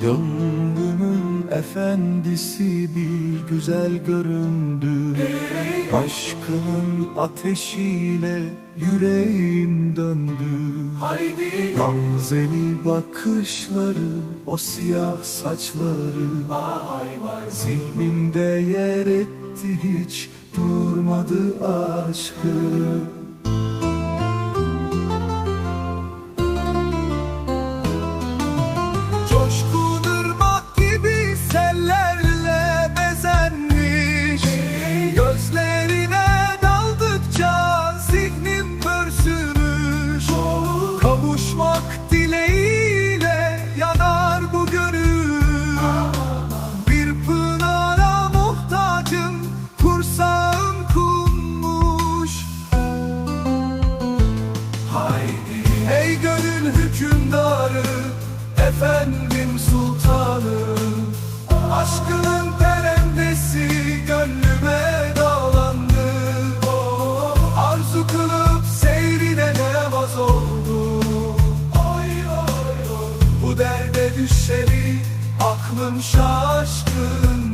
Gönlümün efendisi bir güzel göründü. Aşkının ateşiyle yüreğim döndü. Haydi Gamzeli bakışları, o siyah saçları. Zihnimde yer etti hiç durmadı aşkı Ey gönül hükümdarı Efendim sultanı. Aşkının perendesi Gönlüme dağlandı. Arzu kılıp seyrine ne vaz oldu Bu derde düşeri Aklım şaşkın